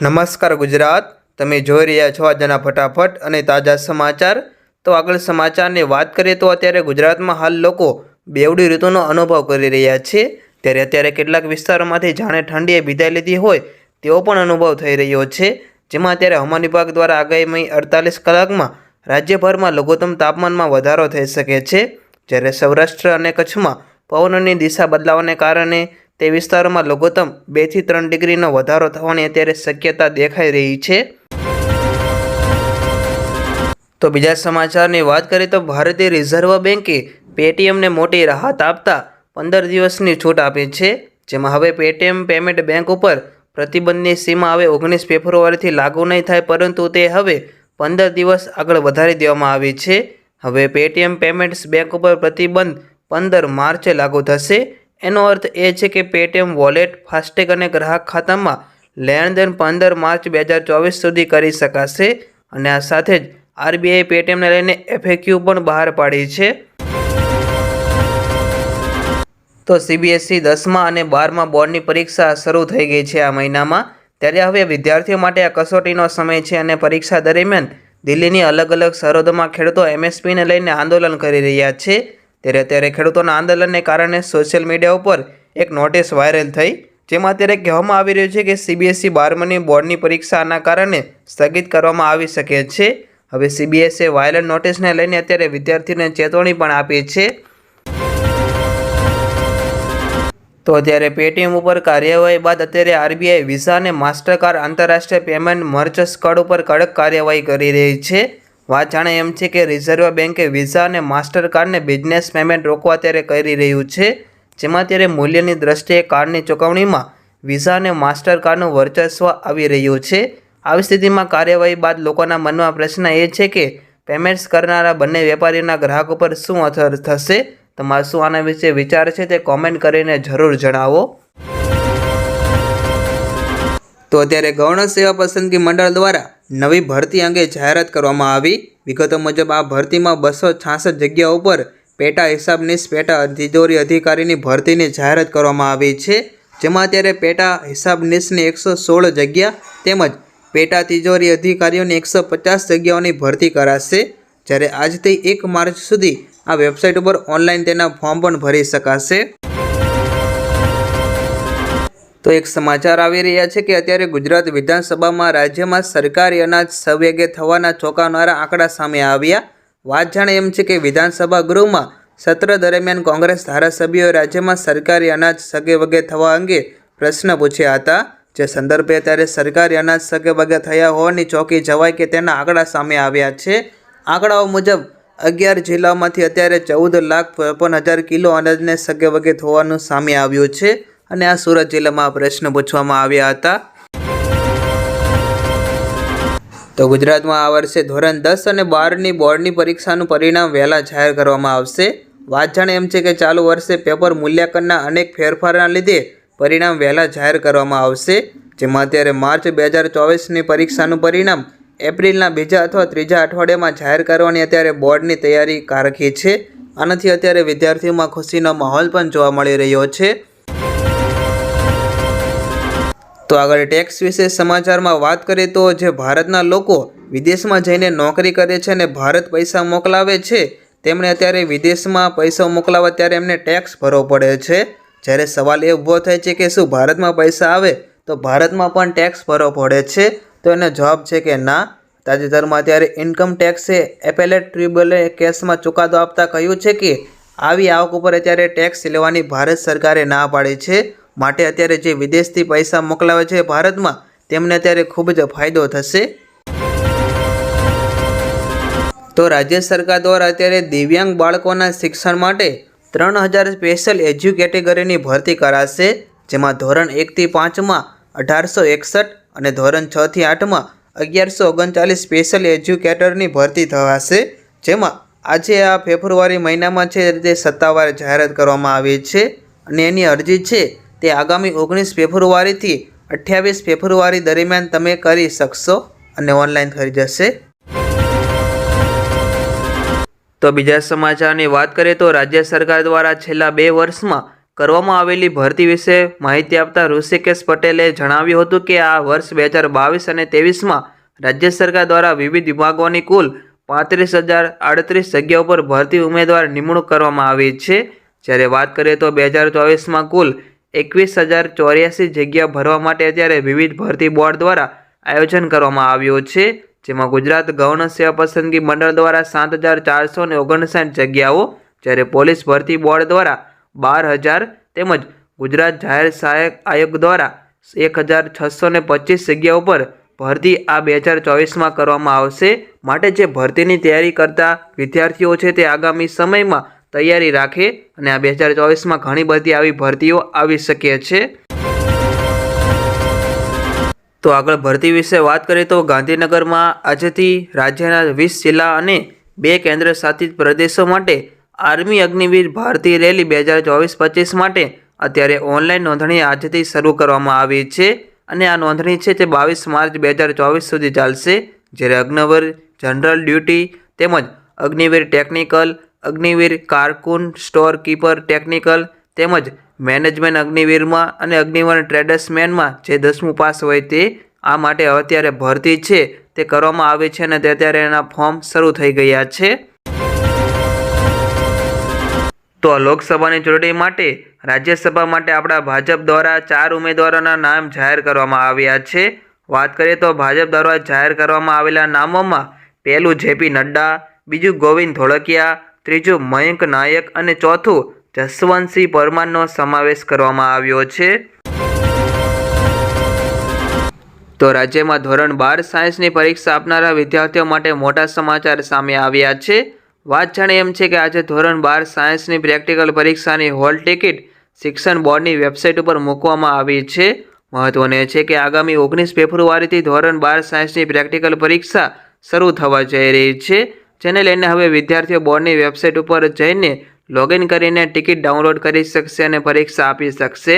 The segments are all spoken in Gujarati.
નમસ્કાર ગુજરાત. તમે જોઈ રહ્યા છો આજના ફટાફટ અને તાજા સમાચાર. તો આગળ સમાચારની વાત કરીએ તો અત્યારે ગુજરાતમાં હાલ લોકો બેવડી ઋતુનો અનુભવ કરી રહ્યા છે. ત્યારે અત્યારે કેટલાક વિસ્તારોમાંથી જાણે ઠંડીએ વિદાય લીધી હોય તેવો પણ અનુભવ થઈ રહ્યો છે. જેમાં અત્યારે હવામાન વિભાગ દ્વારા આગામી અડતાલીસ કલાકમાં રાજ્યભરમાં લઘુત્તમ તાપમાનમાં વધારો થઈ શકે છે. જ્યારે સૌરાષ્ટ્ર અને કચ્છમાં પવનની દિશા બદલાવાને કારણે તે વિસ્તારોમાં લઘુત્તમ બેથી ત્રણ ડિગ્રીનો વધારો થવાની અત્યારે શક્યતા દેખાઈ રહી છે. તો બીજા સમાચારની વાત કરીએ તો ભારતીય રિઝર્વ બેન્કે પેટીએમને મોટી રાહત આપતા પંદર દિવસની છૂટ આપી છે, જેમાં હવે પેટીએમ પેમેન્ટ બેંક ઉપર પ્રતિબંધની સીમા હવે ઓગણીસ ફેબ્રુઆરીથી લાગુ નહીં થાય, પરંતુ તે હવે પંદર દિવસ આગળ વધારી દેવામાં આવી છે. હવે પેટીએમ પેમેન્ટ્સ બેંક ઉપર પ્રતિબંધ પંદર માર્ચે લાગુ થશે. એનો અર્થ એ છે કે પેટીએમ વોલેટ ફાસ્ટેગ અને ગ્રાહક ખાતામાં લેણદેણ પંદર માર્ચ બે હજાર ચોવીસ સુધી કરી શકાશે અને આ સાથે જ આરબીઆઈ પેટીએમને લઈને એફએક્યુ પણ બહાર પાડી છે. તો સીબીએસઈ દસમા અને બારમા બોર્ડની પરીક્ષા શરૂ થઈ ગઈ છે આ મહિનામાં. ત્યારે હવે વિદ્યાર્થીઓ માટે આ કસોટીનો સમય છે અને પરીક્ષા દરમિયાન દિલ્હીની અલગ અલગ સરહદોમાં ખેડૂતો એમએસપીને લઈને આંદોલન કરી રહ્યા છે. ત્યારે અત્યારે ખેડૂતોના આંદોલનને કારણે સોશિયલ મીડિયા ઉપર એક નોટિસ વાયરલ થઈ, જેમાં અત્યારે કહેવામાં આવી રહ્યું છે કે સીબીએસઈ બારમાની બોર્ડની પરીક્ષાના કારણે સ્થગિત કરવામાં આવી શકે છે. હવે સીબીએસએ વાયરલ નોટિસને લઈને અત્યારે વિદ્યાર્થીઓને ચેતવણી પણ આપી છે. તો અત્યારે પેટીએમ ઉપર કાર્યવાહી બાદ અત્યારે આરબીઆઈ વિઝા અને માસ્ટરકાર્ડ આંતરરાષ્ટ્રીય પેમેન્ટ મર્ચન્ટ્સ કાર્ડ ઉપર કડક કાર્યવાહી કરી રહી છે. વાત જાણે એમ છે કે રિઝર્વ બેન્કે વિઝા અને માસ્ટરકાર્ડને બિઝનેસ પેમેન્ટ રોકવા અત્યારે કરી રહ્યું છે, જેમાં અત્યારે મૂલ્યની દ્રષ્ટિએ કાર્ડની ચૂકવણીમાં વિઝા અને માસ્ટરકાર્ડનું વર્ચસ્વ આવી રહ્યું છે. આવી સ્થિતિમાં કાર્યવાહી બાદ લોકોના મનમાં પ્રશ્ન એ છે કે પેમેન્ટ્સ કરનારા બંને વેપારીઓના ગ્રાહકો પર શું અસર થશે? તમારે શું આના વિશે વિચાર છે તે કોમેન્ટ કરીને જરૂર જણાવો. તો અત્યારે ગૌણ સેવા પસંદગી મંડળ દ્વારા નવી ભરતી અંગે જાહેરાત કરવામાં આવી. વિગતો મુજબ આ ભરતીમાં બસો છાસઠ જગ્યાઓ ઉપર પેટા હિસાબનીશ, પેટા તિજોરી અધિકારીની ભરતીની જાહેરાત કરવામાં આવી છે. જેમાં અત્યારે પેટા હિસાબનીશની એકસો સોળ જગ્યા તેમજ પેટા તિજોરી અધિકારીઓની એકસો પચાસ જગ્યાઓની ભરતી કરાશે. જ્યારે આજથી એક માર્ચ સુધી આ વેબસાઇટ ઉપર ઓનલાઈન તેના ફોર્મ પણ ભરી શકાશે. તો એક સમાચાર આવી રહ્યા છે કે અત્યારે ગુજરાત વિધાનસભામાં રાજ્યમાં સરકારી અનાજ સવેગે થવાના ચોંકાવનારા આંકડા સામે આવ્યા. વાત જાણે એમ છે કે વિધાનસભા ગૃહમાં સત્ર દરમિયાન કોંગ્રેસ ધારાસભ્યોએ રાજ્યમાં સરકારી અનાજ સગે વગે થવા અંગે પ્રશ્ન પૂછ્યા હતા. જે સંદર્ભે અત્યારે સરકારી અનાજ સગે વગે થયા હોવાની ચોંકી જવાય કે તેના આંકડા સામે આવ્યા છે. આંકડાઓ મુજબ, અગિયાર જિલ્લાઓમાંથી અત્યારે ચૌદ લાખ ચોપન હજાર કિલો અનાજને સગે વગે થવાનું સામે આવ્યું છે. અને આ સુરત જિલ્લામાં પ્રશ્ન પૂછવામાં આવ્યા હતા. તો ગુજરાતમાં આ વર્ષે ધોરણ દસ અને બારની બોર્ડની પરીક્ષાનું પરિણામ વહેલા જાહેર કરવામાં આવશે. વાત જાણે એમ છે કે ચાલુ વર્ષે પેપર મૂલ્યાંકનના અનેક ફેરફારના લીધે પરિણામ વહેલા જાહેર કરવામાં આવશે. જેમાં અત્યારે માર્ચ બે હજાર ચોવીસની પરીક્ષાનું પરિણામ એપ્રિલના બીજા અથવા ત્રીજા અઠવાડિયામાં જાહેર કરવાની અત્યારે બોર્ડની તૈયારી કારખી છે. આનાથી અત્યારે વિદ્યાર્થીઓમાં ખુશીનો માહોલ પણ જોવા મળી રહ્યો છે. તો આગળ ટેક્સ વિશે સમાચારમાં વાત કરીએ તો જે ભારતના લોકો વિદેશમાં જઈને નોકરી કરે છે અને ભારત પૈસા મોકલાવે છે, તેમણે અત્યારે વિદેશમાં પૈસા મોકલાવવા ત્યારે એમને ટેક્સ ભરવો પડે છે. જ્યારે સવાલ એ ઊભો થાય છે કે શું ભારતમાં પૈસા આવે, તો ભારતમાં પણ ટેક્સ ભરવો પડે છે. તો એનો જવાબ છે કે ના. તાજેતરમાં અત્યારે ઇન્કમ ટેક્સે એપેલેટ ટ્રિબ્યુનલે કેસમાં ચુકાદો આપતા કહ્યું છે કે, આવી આવક ઉપર અત્યારે ટેક્સ લેવાની ભારત સરકારે ના પાડી છે. માટે અત્યારે જે વિદેશથી પૈસા મોકલાવે છે ભારતમાં, તેમને અત્યારે ખૂબ જ ફાયદો થશે. તો રાજ્ય સરકાર દ્વારા અત્યારે દિવ્યાંગ બાળકોના શિક્ષણ માટે ત્રણ હજાર સ્પેશિયલ એજ્યુ કેટેગરીની ભરતી કરાશે, જેમાં ધોરણ એકથી પાંચમાં અઢારસો એકસઠ અને ધોરણ છથી આઠમાં અગિયારસો ઓગણચાલીસ સ્પેશિયલ એજ્યુકેટરની ભરતી થવાશે, જેમાં આજે આ ફેબ્રુઆરી મહિનામાં છે તે સત્તાવાર જાહેરાત કરવામાં આવી છે. અને એની અરજી છે તે આગામી ઓગણીસ ફેબ્રુઆરીથી અઠ્યાવીસ ફેબ્રુઆરી દરમિયાન તમે કરી શકશો અને ઓનલાઈન થઈ જશે. તો બીજા સમાચારની વાત કરીએ તો રાજ્ય સરકાર દ્વારા છેલ્લા બે વર્ષમાં કરવામાં આવેલી ભરતી વિશે માહિતી આપતા ઋષિકેશ પટેલે જણાવ્યું હતું કે આ વર્ષ બે હજાર બાવીસ અને ત્રેવીસમાં રાજ્ય સરકાર દ્વારા વિવિધ વિભાગોની કુલ પાંત્રીસ હજાર આડત્રીસ જગ્યાઓ પર ભરતી ઉમેદવાર નિમણૂક કરવામાં આવી છે. જ્યારે વાત કરીએ તો બે હજાર ચોવીસમાં કુલ એકવીસ હજાર ચોર્યાસી જગ્યા ભરવા માટે અત્યારે વિવિધ ભરતી બોર્ડ દ્વારા આયોજન કરવામાં આવ્યું છે, જેમાં ગુજરાત ગૌણ સેવા પસંદગી મંડળ દ્વારા સાત હજાર ચારસો ને ઓગણસાઠ જગ્યાઓ, જ્યારે પોલીસ ભરતી બોર્ડ દ્વારા બાર હજાર તેમજ ગુજરાત જાહેર સહાયક આયોગ દ્વારા એક હજાર છસો ને પચીસ જગ્યાઓ પર ભરતી આ બે હજાર ચોવીસમાં કરવામાં આવશે. માટે જે ભરતીની તૈયારી કરતા વિદ્યાર્થીઓ છે તે આગામી સમયમાં તૈયારી રાખે અને આ બે હજાર ચોવીસમાં ઘણી બધી આવી ભરતીઓ આવી શકે છે. તો આગળ ભરતી વિશે વાત કરીએ તો ગાંધીનગરમાં આજથી રાજ્યના વીસ જિલ્લા અને બે કેન્દ્ર શાસિત પ્રદેશો માટે આર્મી અગ્નિવીર ભારતીય રેલી બે હજાર ચોવીસ પચીસ માટે અત્યારે ઓનલાઈન નોંધણી આજથી શરૂ કરવામાં આવી છે અને આ નોંધણી છે તે બાવીસ માર્ચ બે હજાર ચોવીસ સુધી ચાલશે. જ્યારે અગ્નવર, જનરલ ડ્યુટી તેમજ અગ્નિવીર ટેકનિકલ અગ્નિવીર, કારકુન સ્ટોર કીપર ટેકનિકલ તેમજ મેનેજમેન્ટ અગ્નિવીરમાં અને અગ્નિવીર ટ્રેડર્સમેનમાં જે દસમું પાસ હોય તે આ માટે અત્યારે ભરતી છે. તે કરવામાં આવી છે અને તે અત્યારે એના ફોર્મ શરૂ થઈ ગયા છે. તો લોકસભાની ચૂંટણી માટે રાજ્યસભા માટે આપણા ભાજપ દ્વારા ચાર ઉમેદવારોના નામ જાહેર કરવામાં આવ્યા છે. વાત કરીએ તો ભાજપ દ્વારા જાહેર કરવામાં આવેલા નામોમાં પહેલું જેપી નડ્ડા, બીજું ગોવિંદ ધોળકિયા ત્રીજું મયંક નાયક અને ચોથું જસવંતસિંહ પરમારનો સમાવેશ કરવામાં આવ્યો છે. તો રાજ્યમાં ધોરણ બાર સાયન્સની પરીક્ષા આપનારા વિદ્યાર્થીઓ માટે મોટા સમાચાર સામે આવ્યા છે. વાત જાણે એમ છે કે આજે ધોરણ બાર સાયન્સની પ્રેક્ટિકલ પરીક્ષાની હોલ ટિકિટ શિક્ષણ બોર્ડની વેબસાઇટ ઉપર મૂકવામાં આવી છે. મહત્વનું છે કે આગામી ઓગણીસ ફેબ્રુઆરીથી ધોરણ બાર સાયન્સની પ્રેક્ટિકલ પરીક્ષા શરૂ થવા જઈ રહી છે. જેને લઈને હવે વિદ્યાર્થીઓ બોર્ડની વેબસાઇટ ઉપર જઈને લોગિન કરીને ટિકિટ ડાઉનલોડ કરી શકશે અને પરીક્ષા આપી શકશે.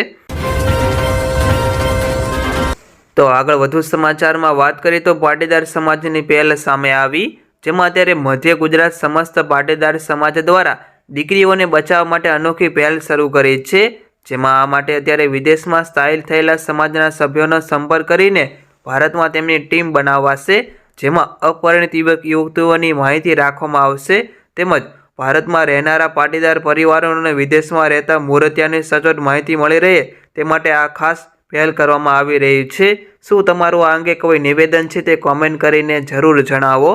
તો આગળ વધુ સમાચારમાં વાત કરીએ તો પાટીદાર સમાજની પહેલ સામે આવી, જેમાં અત્યારે મધ્ય ગુજરાત સમસ્ત પાટીદાર સમાજ દ્વારા દીકરીઓને બચાવવા માટે અનોખી પહેલ શરૂ કરી છે, જેમાં આ માટે અત્યારે વિદેશમાં સ્થાયી થયેલા સમાજના સભ્યોનો સંપર્ક કરીને ભારતમાં તેમની ટીમ બનાવાશે. જેમાં અપરિણિત યુવતીઓની માહિતી રાખવામાં આવશે. તેમજ ભારતમાં રહેનારા પાટીદાર પરિવારોને વિદેશમાં રહેતા મૂર્તિયાની સચોટ માહિતી મળી રહે તે માટે આ ખાસ પહેલ કરવામાં આવી રહી છે. શું તમારું આ અંગે કોઈ નિવેદન છે તે કોમેન્ટ કરીને જરૂર જણાવો.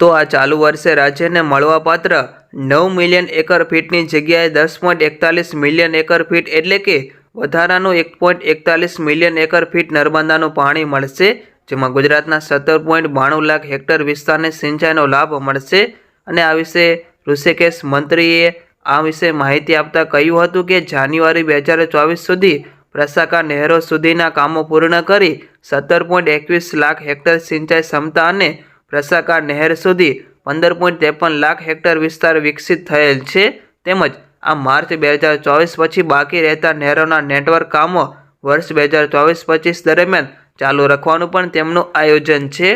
તો આ ચાલુ વર્ષે રાજ્યને મળવાપાત્ર નવ મિલિયન એકર ફીટની જગ્યાએ દસ પોઈન્ટ એકતાલીસ મિલિયન એકર ફીટ એટલે કે વધારાનું એક પોઈન્ટ એકતાલીસ મિલિયન એકર ફીટ નર્મદાનું પાણી મળશે, જેમાં ગુજરાતના સત્તર પોઈન્ટ બાણું લાખ હેક્ટર વિસ્તારને સિંચાઈનો લાભ મળશે. અને આ વિશે ઋષિકેશ મંત્રીએ આ વિશે માહિતી આપતા કહ્યું હતું કે જાન્યુઆરી બે હજાર ચોવીસ સુધી પ્રસાકા નહેરો સુધીના કામો પૂર્ણ કરી સત્તર પોઈન્ટ એકવીસ લાખ હેક્ટર સિંચાઈ ક્ષમતા અને પ્રસાકા નહેર સુધી પંદર પોઈન્ટ ત્રેપન લાખ હેક્ટર વિસ્તાર વિકસિત થયેલ છે. તેમજ આ માર્ચ બે હજાર ચોવીસ પછી બાકી રહેતા નહેરોના નેટવર્ક કામો વર્ષ બે હજાર ચોવીસ પચીસ દરમિયાન ચાલુ રાખવાનું પણ તેમનું આયોજન છે.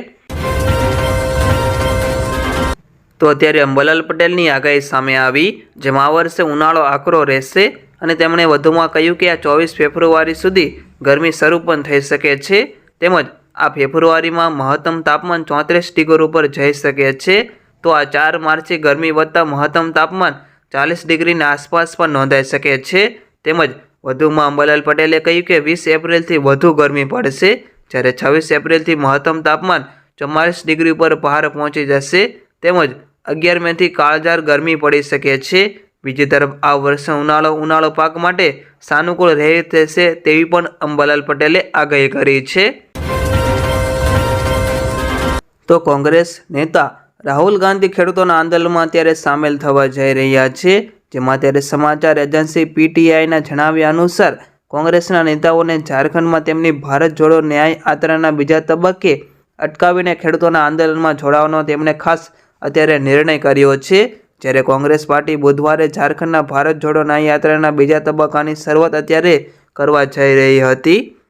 તો અત્યારે અંબાલાલ પટેલની આગાહી સામે આવી, જેમાં આ વર્ષે ઉનાળો આકરો રહેશે અને તેમણે વધુમાં કહ્યું કે આ ચોવીસ ફેબ્રુઆરી સુધી ગરમી શરૂ પણ થઈ શકે છે. તેમજ આ ફેબ્રુઆરીમાં મહત્તમ તાપમાન ચોત્રીસ ડિગ્રી ઉપર જઈ શકે છે. તો આ ચાર માર્ચે ગરમી વધતા મહત્તમ તાપમાન ચાલીસ ડિગ્રીની આસપાસ પણ નોંધાઈ શકે છે. તેમજ વધુમાં અંબાલાલ પટેલે કહ્યું કે વીસ એપ્રિલથી વધુ ગરમી પડશે. જ્યારે છવ્વીસ એપ્રિલથી મહત્તમ તાપમાન ચુમ્માલીસ ડિગ્રી પર બહાર પહોંચી જશે. તેમજ અગિયાર મેથી કાળઝાળ ગરમી પડી શકે છે. બીજી તરફ આ વર્ષે ઉનાળો ઉનાળો પાક માટે સાનુકૂળ રહે થશે તેવી પણ અંબાલાલ પટેલે આગાહી કરી છે. તો કોંગ્રેસ નેતા રાહુલ ગાંધી ખેડૂતોના આંદોલનમાં અત્યારે સામેલ થવા જઈ રહ્યા છે. જેમાં અત્યારે સમાચાર એજન્સી પીટીઆઈના જણાવ્યા અનુસાર, કોંગ્રેસના નેતાઓને ઝારખંડમાં તેમની ભારત જોડો ન્યાય યાત્રાના બીજા તબક્કે અટકાવીને ખેડૂતોના આંદોલનમાં જોડાવાનો તેમણે ખાસ અત્યારે નિર્ણય કર્યો છે. જ્યારે કોંગ્રેસ પાર્ટી બુધવારે ઝારખંડના ભારત જોડો ન્યાય યાત્રાના બીજા તબક્કાની શરૂઆત અત્યારે કરવા જઈ રહી હતી.